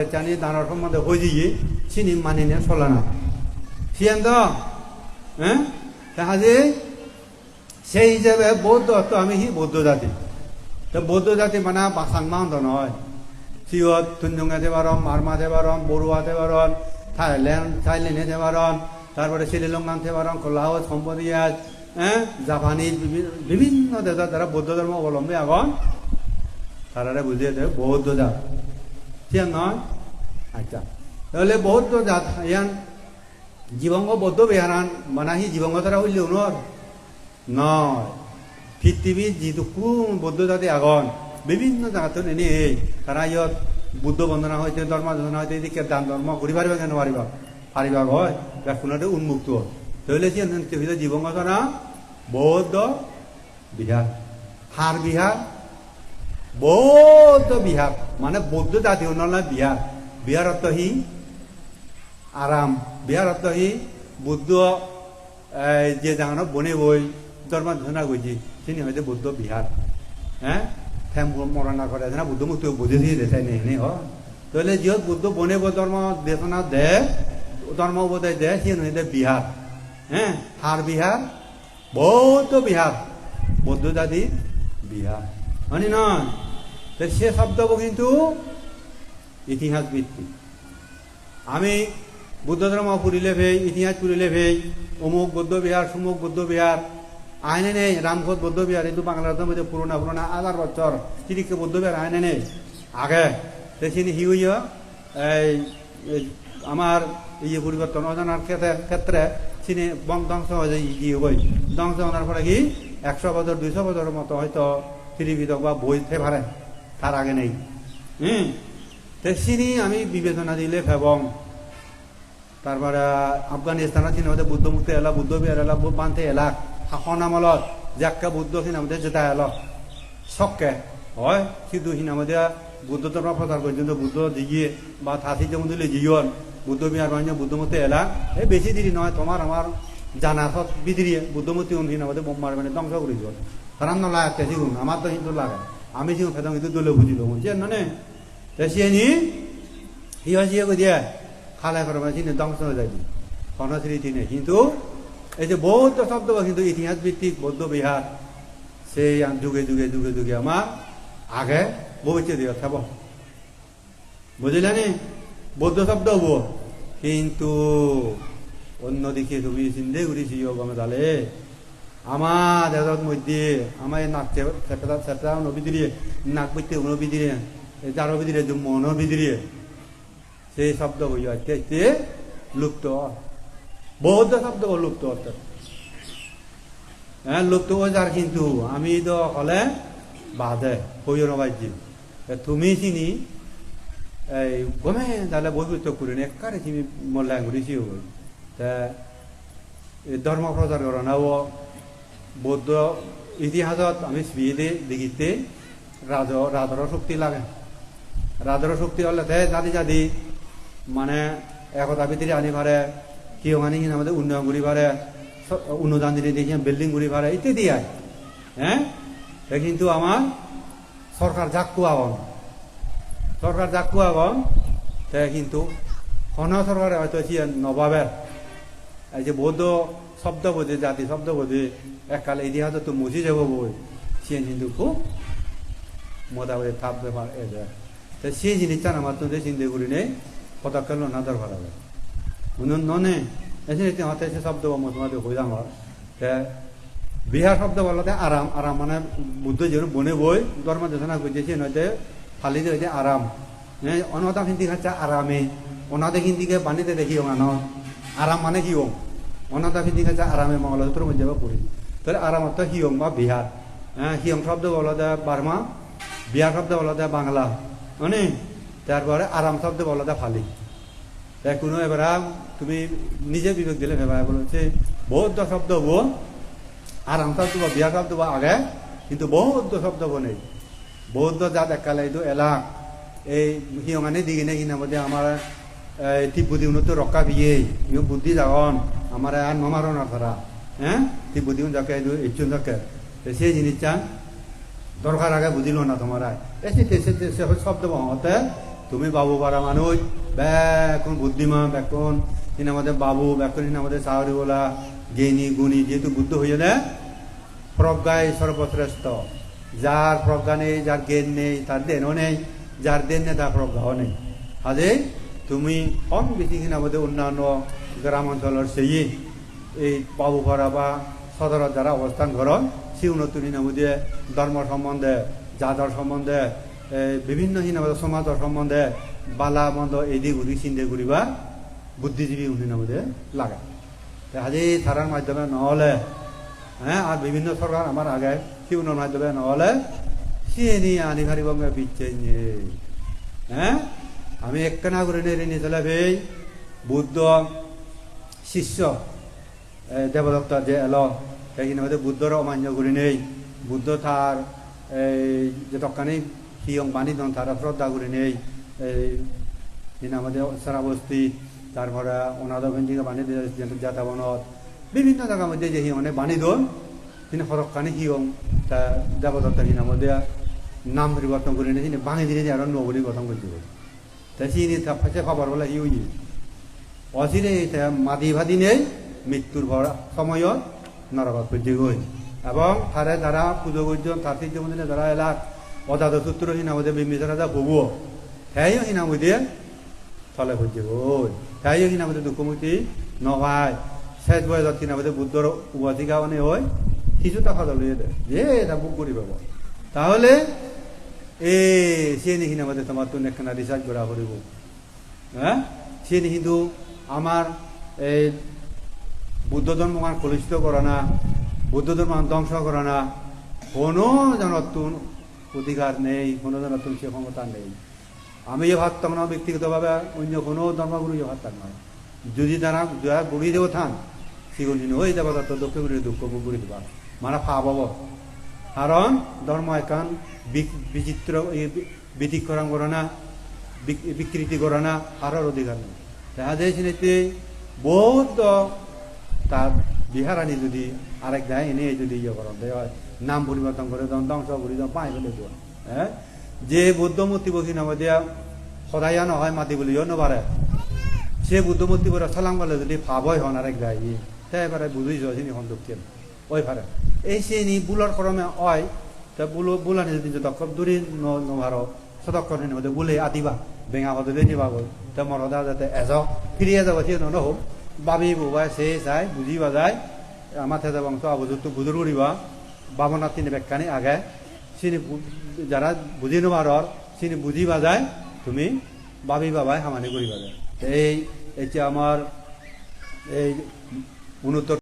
জানি দানার সম্বন্ধে হয়ে যাইয়ে চিনি মানি নিয়ে চলা না সিয়ান্ত হ্যাঁ? তাহাজে সেই হিসাবে বৌদ্ধ তো আমি হি বৌদ্ধ জাতি। তো বৌদ্ধ জাতি মানে বাসাংমা অন্ত নয় সিয়ত তুঞ্জুঙ্গা দেবারম মারমা দেবারম বড়ুয়া দেবারম থাইল্যান্ড থাইল্যান্ডে দেবারম তারপরে শ্রীলঙ্কান দেবারম লাওস কম্বোডিয়াস হ্যাঁ জাপানিজ বিভি- বিভিন্ন দেশত যারা বৌদ্ধ ধর্ম অবলম্বী আগন তারা বুঝিয়ে দেয় বৌদ্ধ জাত। নয় আচ্ছা। তাহলে বৌদ্ধ জাত ইয়ান জীবঙ্গ বৌদ্ধ বিহারান মানাহি জীবঙ্গ তারা হইলেও নয় নয় পৃথিবীর কোন বৌদ্ধ জাতি আগন বিভিন্ন জাগাত এনে এই তারা ইয়ত বুদ্ধ বন্দনা হইতে ধর্ম যোজনা হইতে এদিকে দান ধর্ম করি পারিবা কেন পারিবা পারিবা হয় বা কোনোটা উন্মুক্ত তাহলে হইতে জীবঙ্গ তারা বৌদ্ধ বিহার হার বিহার বৌদ্ধ বিহার মানে বৌদ্ধ জাতি নয় বিহার বিহার অর্থ হি আরাম বিহার অর্থ হি বুদ্ধ যে জাগানো বনে বই ধর্ম ধনা গজি তিনি হয়তো বুদ্ধ বিহার হ্যাঁ থেম মরণা করে না বুদ্ধ মুক্তি বুঝে দিয়ে দেখাই নেই নে হ। তাহলে যিহত বুদ্ধ বনে ধর্ম দেশনা দে ধর্ম বোধে দে সি হইতে বিহার হ্যাঁ হার বিহার বৌদ্ধ বিহার বৌদ্ধ জাতি বিহার মানে নয়। তো সে শব্দ কিন্তু ইতিহাস ভিত্তিক আমি বুদ্ধ ধর্ম পুরিলে ভেই ইতিহাস পুরিলে ভেই অমুক বৌদ্ধ বিহার, সুমুক বৌদ্ধ বিহার, আইনে নেই, রামঘোষ বৌদ্ধ বিহার কিন্তু বাংলার মধ্যে পুরোনা পুরোনা হাজার বছর তিরিকে বৌদ্ধ বিহার আইনে নেই। আগে দেখিনি হি হইয় এই আমার ইয়ে পরিবর্তন অজানার ক্ষেত্রে ক্ষেত্রে চিনি বং ধ্বংস হয়ে ই হই। ধ্বংস হওয়ার পরে কি একশো বছর, দুইশো বছরের মতো হয়তো পৃথিবীত বা বই পারে তার আগে নেই। হুম তেসিনি আমি বিবেচনা দিলে ভেবং। তারপরে আফগানিস্তানত চিনি হতে বুদ্ধ মুক্তি এলা বুদ্ধ বিহার এলা বান্ধে এলা শাসন আমলত যাক্কা বুদ্ধ সিনামতে যেটা এল চককে। হয় সিধু সিনামতে বুদ্ধ ধর্ম প্রচার পর্যন্ত বুদ্ধ দিগিয়ে বা থাসি যেমন দিলে জিয়ন বুদ্ধ বিহার বাহিনী বুদ্ধ মুক্তি এলা এই বেশি দেরি নয় তোমার আমার জানা সব বিদিরিয়ে বুদ্ধমূর্তি সিনামতে বোম মার মানে ধ্বংস করে দিল তারা নলা একটা সিগুন আমার তো কিন্তু লাগে আমি সিগুন ফেতাম কিন্তু দলে বুঝিল যে মানে তেসিয়ে হিয়া জিয়ে গো দিয়ে খালে করে মানে চিনে ধ্বংস হয়ে যাবি কর্ণশ্রী চিনে কিন্তু এই যে বৌদ্ধ শব্দ কিন্তু ইতিহাস ভিত্তিক বৌদ্ধ বিহার সেই যুগে যুগে যুগে যুগে আমার আগে বইছে দিয়ে থাকব বুঝলেনি বৌদ্ধ শব্দ হব কিন্তু অন্যদিকে তুমি চিন্তে করেছি গমে তাহলে আমার দেশের মধ্যে আমার নাক চেপটা চেপটা নবী দিয়ে নাক বইতে নবী দিয়ে যার ভিতরে যে মনের ভিতরে সেই শব্দ আস্তে আস্তে লুপ্ত। শব্দ লুপ্ত অর্থাৎ হ্যাঁ লুপ্ত যার কিন্তু আমি তো হলে বাদে হইয় নবাইছি তুমি চিনি, এই গমে তাহলে বই বই করে নি একারে চিনি মল্লা ঘুরেছি ধর্ম প্রচার করা না ও। বৌদ্ধ ইতিহাসত আমি বিয়ে দেখিতে রাজ রাজর শক্তি লাগে। রাজর শক্তি হলে তে জাতি জাতি মানে একতা ভিতরে আনি পারে কেউ আনি আমাদের উন্নয়ন করি পারে অনুদান দিলে দেখি বিল্ডিং করি পারে ইত্যাদি আয় হ্যাঁ কিন্তু আমার সরকার জাক্কু আগন সরকার জাক্কু আগন তে কিন্তু হন সরকারে হয়তো নবাবের এই যে বৌদ্ধ শব্দ বোধে, জাতি শব্দ বোধে, এককালে ইতিহাস তো মুছি যাব বই। সে কিন্তু খুব মোটামুটি থাপ ব্যাপার এ যায়। তা সেই জিনিসটা আমার তো চিন্তা করি নেই পদক্ষেপ না দরকার হবে উনুন ননে, এসে হতে এসে শব্দ মতো হয়ে আমার বিহার শব্দ বলতে আরাম আরাম মানে বুদ্ধ যেন বনে বই, ধর্ম যোজনা করতেছে নয়তে ফালি দিয়ে আরাম। অনতা হিন্দি খাচ্ছে আরামে অনাদে হিন্দিকে বাণীতে দেখি অন আরাম মানে হিওং অনাদা হিন্দি আছে আরামে মঙ্গলসূত্র মধ্যে বা পড়ি। তাহলে আরাম অর্থ হিয়ং বা বিহার। হ্যাঁ হিয়ং শব্দ বলতে বার্মা, বিহার শব্দ বলতে বাংলা। মানে তারপরে আরাম শব্দ বলতে ফালি। তাই কোনো এবার তুমি নিজে বিবেক দিলে ভেবা বলছে বৌদ্ধ শব্দ বো আরাম শব্দ বা বিয়া শব্দ বা আগে, কিন্তু বৌদ্ধ শব্দ বনেই বৌদ্ধ জাত একালে এলাক এই সিয়ঙানি দি কিনে মধ্যে আমার এই তিব্বতি উন্নত রক্ষা বিয়ে ইউ বুদ্ধি যাগন আমার আর মামারও না ধরা হ্যাঁ তিব্বতি যাকে এইটো ইচ্ছুন যাকে। সেই জিনিসটা দরকার আগে বুঝিল না তোমার এসে তেসে তেসে শব্দ হতে তুমি বাবু পারা মানুষ ব্যাকুন বুদ্ধিমান ব্যাকুন তিনি আমাদের বাবু ব্যাকুন তিনি আমাদের সাহরিওলা জ্ঞানী গুণী, যেহেতু বুদ্ধ হয়ে না প্রজ্ঞায় সর্বশ্রেষ্ঠ যার প্রজ্ঞা নেই যার জ্ঞান নেই তার দেনও নেই যার দেন নেই তার প্রজ্ঞাও নেই। আদে তুমি কম বেশি আমাদের অন্যান্য গ্রাম অঞ্চলের সেই এই বাবুপাড়া বা সদৰত যারা অবস্থান ঘৰত সি উন্নতিৰ নামতে ধৰ্ম সম্বন্ধে জাতৰ সম্বন্ধে বিভিন্ন হিনামতে সমাজৰ সম্বন্ধে বালা, বন্ধ এদি ঘুরি চিন্তা করিবা, বুদ্ধিজীবী উনি নামতে লাগে। আজি থারার মাধ্যমে নহলে হ্যাঁ আর বিভিন্ন সরকার আমার আগে সি উন্নয়ন মাধ্যমে নহলে সি এনি আনি ফারিব বিচ্ছে হ্যাঁ? আমি একখানা করে নিয়ে নিয়ে ভেই বুদ্ধ, শিষ্য দেবদত্ত যে এলো, সেইখিনি মধ্যে বুদ্ধর অমান্য করি নেই। বুদ্ধ তার এই যে তৎকানি হিয়ং বাণী দন তারা শ্রদ্ধা করি নেই। এই আমাদের সারাবস্তি তারপরে অনাদ ভেঞ্জিকে বাণী যাতাবনত বিভিন্ন জায়গার মধ্যে যে হিয়নে বাণী দন, তিনি সরকানি হিয়ং তা দেবদত্ত মধ্যে নাম পরিবর্তন করে তিনি বাঙি দিনে আরও নগরী গঠন করতে পারে তা চিনি তা ফাঁসে খবর বলে ইউ ইয়ে অচিরে মাদি ভাদি নেই মৃত্যুর সময়ত নরকত পর্যে গই এবং তারে যারা পুজো করছেন তার মন্দিরে যারা এলাক অদাদ সূত্র হিনামদে বিমিতরা যা ববু হ্যাঁ হিনামদে থলে পর্যে গই হ্যাঁ হিনামদে দুঃখমুক্তি নভাই শেষ বয়সত হিনামদে বুদ্ধর উপাধিকা মানে হয়। কিছু টাকা দলিয়ে দেয় যে এটা বুক করি পাব তাহলে এ সে নিহি নামতে তোমার তো একখানা রিসার্চ করা করিব হ্যাঁ সে কিন্তু আমার এই বুদ্ধ ধর্মগান কলুষিত করে না বুদ্ধ ধর্ম ধ্বংস করে না কোনো জনতুন অধিকার নেই কোনো জনতুন সে ক্ষমতা নেই আমি যে ভাবতাম না ব্যক্তিগতভাবে অন্য কোনো ধর্মগুরু যে ভাবতাম না যদি তারা যারা গুড়ি দেব থান সেগুলি ওই দেবা দত্ত দুঃখ গুড়ি দুঃখ গুড়ি দেবা মানে পাব কারণ ধর্ম একান বি- বিচিত্র ব্যতিক্রম করে না বিক- বিকৃতি করে না কারোর অধিকার নেই দেখা যায় সিনেতে বহুত তার বিহারানি যদি আরেক দেয় এনে যদি ইয়ে করেন নাম পরিবর্তন করে দেন ধ্বংস করে দেন পাই ফেলে দেওয়া হ্যাঁ যে বুদ্ধ মূর্তি বসি নামে দিয়া সদায় নহয় মাতি বলি নবারে সে বুদ্ধ মূর্তি করে সালাম বলে যদি ভাবই হন আরেক দেয় তাই এবারে বুঝিছ চিনি হন দুঃখের ওই ফারে এই সে নি বুলার করমে অয়, তা বুলো বুলানি যদি যতক্ষণ দূরে নভার সতক্ষণ মধ্যে বুলে আতিবা বেঙা হতে নিবা গল। তা মরদা যাতে এজ ফিরিয়ে যাব সে নহব বাবি বুবাই সে চাই বুঝিবা যায়। বংশ আবুজুর তো বুজুর উড়িবা বামনা তিনি বেকানি আগে। বু- যারা বুঝি নোবারর চিনি বুঝিবা যায়, তুমি বাবি বাবাই হামানি করিবা যায়। এই এতিয়া আমার এই উন্নত